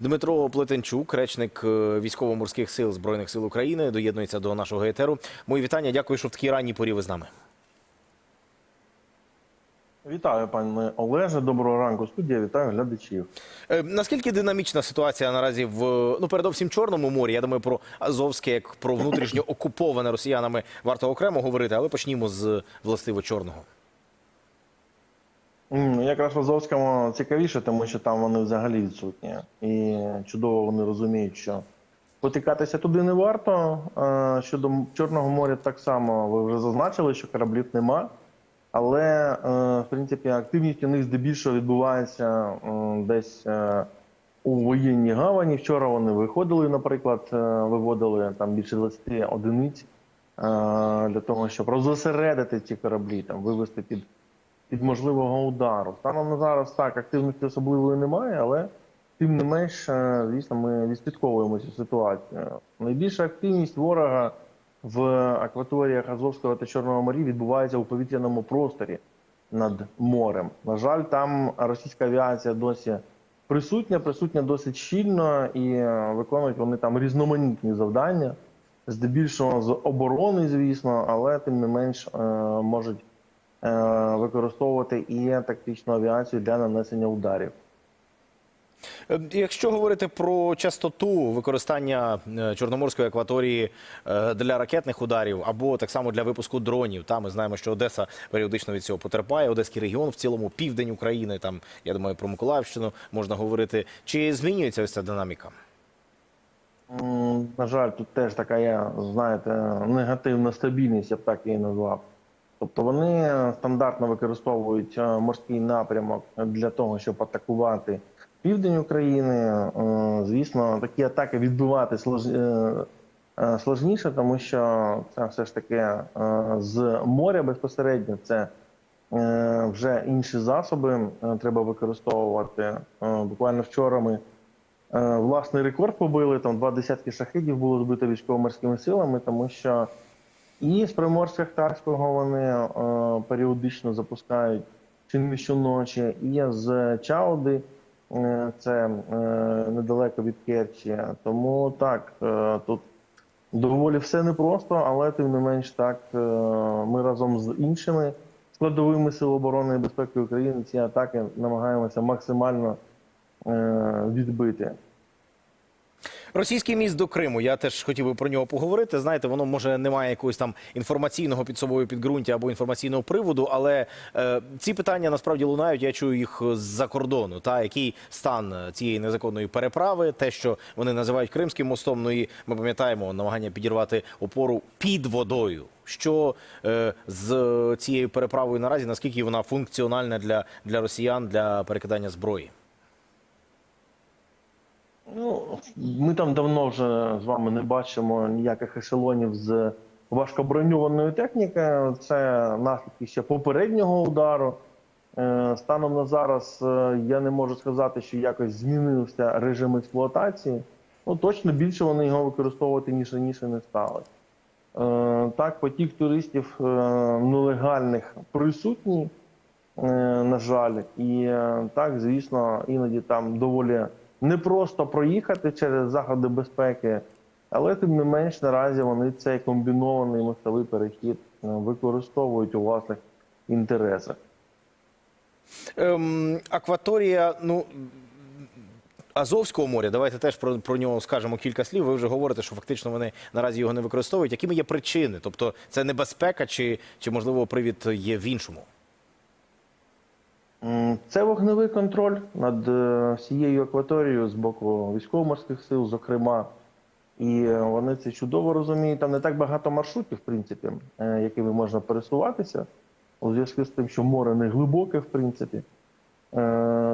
Дмитро Плетенчук, речник е, військово-морських сил Збройних сил України, доєднується до нашого етеру. Мої вітання. Дякую, що в такій ранній порі ви з нами. Вітаю, пане Олеже. Доброго ранку, студія. Вітаю глядачів. Е, Наскільки динамічна ситуація наразі в ну передовсім Чорному морі? Я думаю, про Азовське як про внутрішньо окуповане росіянами варто окремо говорити, але почнімо з властиво чорного. М, Якраз в Азовському цікавіше, тому що там вони взагалі відсутні. І чудово вони розуміють, що потикатися туди не варто. Щодо Чорного моря, так само ви вже зазначили, що кораблів нема. Але, е, в принципі, активність у них здебільшого відбувається десь е, у воєнній гавані. Вчора вони виходили, наприклад, е, виводили там більше 20 одиниць для того, щоб розосередити ці кораблі, там вивести під, під можливого удару. Станом на зараз так активності особливої немає, але тим не менш, е, звісно, ми відслідковуємо цю ситуацію. Найбільша активність ворога в акваторіях Азовського та Чорного морів відбувається у повітряному просторі над морем. На жаль, там російська авіація досі присутня, присутня досить щільно і е, виконують вони там різноманітні завдання, здебільшого з оборони, звісно, але тим не менш е, можуть використовувати і тактичну авіацію для нанесення ударів. Е, Якщо говорити про частоту використання е, Чорноморської акваторії е, для ракетних ударів або так само для випуску дронів, та ми знаємо, що Одеса періодично від цього потерпає. Одеський регіон в цілому, південь України. Там я думаю про Миколаївщину можна говорити. Чи змінюється ось ця динаміка? На жаль, тут теж така знаєте, негативна стабільність, я б так її назвав. Тобто вони стандартно використовують е, морський напрямок для того, щоб атакувати південь України. Е, Звісно, такі атаки відбивати слож... е, сложніше, тому що це все ж таки з моря безпосередньо це вже інші засоби треба використовувати. Буквально вчора ми Власний рекорд побили, там два десятки шахидів було збито військово-морськими силами, тому що і з Приморсько-Ахтарського вони е, періодично запускають чи не щоночі, і з Чауди, е, це е, недалеко від Керчі. Тому так, е, тут доволі все непросто, але тим не менш так, е, ми разом з іншими складовими сил оборони і безпеки України ці атаки намагаємося максимально е, відбити. Російський міст до Криму. Я теж хотів би про нього поговорити. Знаєте, воно може не має якогось там інформаційного під собою підґрунтя або інформаційного приводу, але е, ці питання насправді лунають. Я чую їх з-за кордону. Та який стан цієї незаконної переправи, те, що вони називають Кримським мостом. Ну і ми пам'ятаємо намагання підірвати опору під водою. Що е, з цією переправою наразі наскільки вона функціональна для, для росіян для перекидання зброї? Ну, ми там давно вже з вами не бачимо ніяких ешелонів з важкоброньованою технікою. Це наслідки ще попереднього удару. Е, Станом на зараз е, я не можу сказати, що якось змінився режим експлуатації. Ну, точно більше вони його використовувати ніж раніше не стали. Е, Так, потік туристів нелегальних присутній, на жаль, і так, звісно, іноді там доволі непросто проїхати через заходи безпеки, але тим не менш наразі вони цей комбінований мостовий перехід е, використовують у власних інтересах. Ем, акваторія, ну. Азовського моря, давайте теж про, про нього скажемо кілька слів. Ви вже говорите, що фактично вони наразі його не використовують. Якими є причини? Тобто це небезпека, чи, чи можливо привід є в іншому? Це вогневий контроль над е, всією акваторією з боку військово-морських сил, зокрема. І е, вони це чудово розуміють. Там не так багато маршрутів, в принципі, е, якими можна пересуватися, у зв'язку з тим, що море не глибоке, в принципі.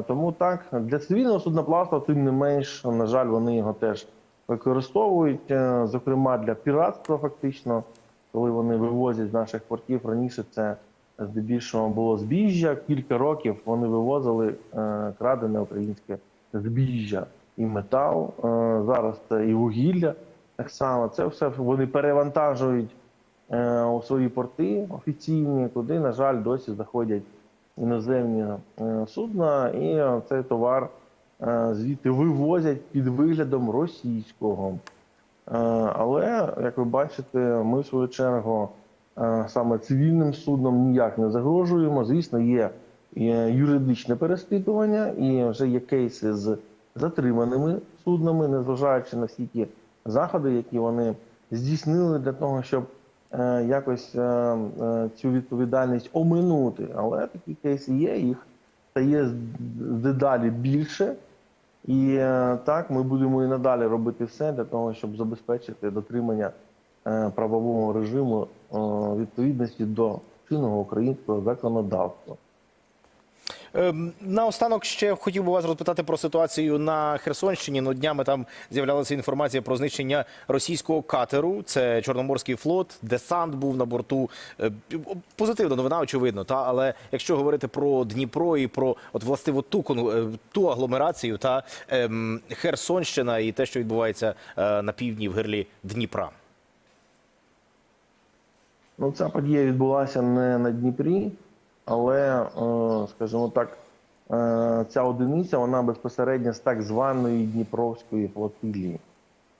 Тому так, для цивільного судноплавства, тим не менш, на жаль, вони його теж використовують, зокрема для піратства, фактично, коли вони вивозять з наших портів. Раніше це здебільшого було збіжжя. Кілька років вони вивозили е, крадене українське збіжжя і метал. Е, Зараз це і вугілля. Так само це все вони перевантажують е, у свої порти офіційні, куди, на жаль, досі заходять іноземні судна, і цей товар звідти вивозять під виглядом російського. Але, як ви бачите, ми в свою чергу саме цивільним судном ніяк не загрожуємо. Звісно, є є юридичне переслідування і вже є кейси з затриманими суднами, незважаючи на всі ті заходи, які вони здійснили для того, щоб е, якось е, е, цю відповідальність оминути. Але такі кейси є, їх стає дедалі більше. І е, так ми будемо і надалі робити все для того, щоб забезпечити дотримання е, правового режиму е, відповідності до чинного українського законодавства. Ем, Наостанок ще хотів би вас розпитати про ситуацію на Херсонщині. Ну, днями там з'являлася інформація про знищення російського катеру. Це Чорноморський флот, десант був на борту. Е, Позитивна новина, очевидно. Та але якщо говорити про Дніпро і про от властиво ту ту агломерацію та ем, Херсонщина і те, що відбувається е, на півдні в гирлі Дніпра. Ну, ця подія відбулася не на Дніпрі, але, е, скажімо так, е, ця одиниця вона безпосередньо з так званої Дніпровської флотилії,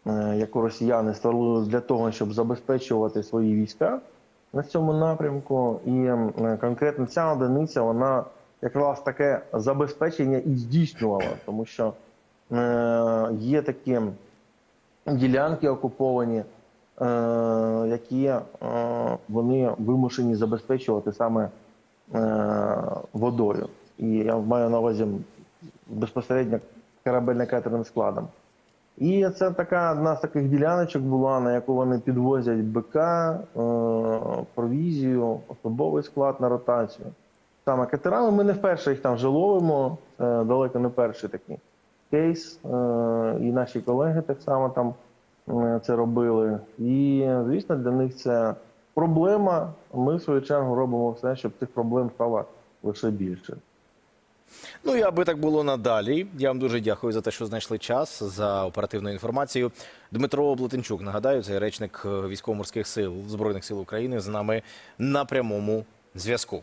е, яку росіяни створили для того, щоб забезпечувати свої війська на цьому напрямку. І конкретно ця одиниця вона якраз таке забезпечення і здійснювала, тому що є такі ділянки окуповані, які е, вони вимушені забезпечувати саме е, водою. І я маю на увазі безпосередньо корабельно-катерним складом. І це така одна з таких діляночок була, на яку вони підвозять БК, е, провізію, особовий склад на ротацію. Саме катерами ми не вперше їх там вже ловимо, далеко не перший такий кейс. Е, і наші колеги так само там е, це робили. І, звісно, для них це проблема. Ми, в свою чергу, робимо все, щоб цих проблем стало лише більше. Ну і аби так було надалі. Я вам дуже дякую за те, що знайшли час за оперативну інформацію. Дмитро Блатенчук, нагадаю, це речник е, військово-морських сил Збройних сил України з нами на прямому зв'язку.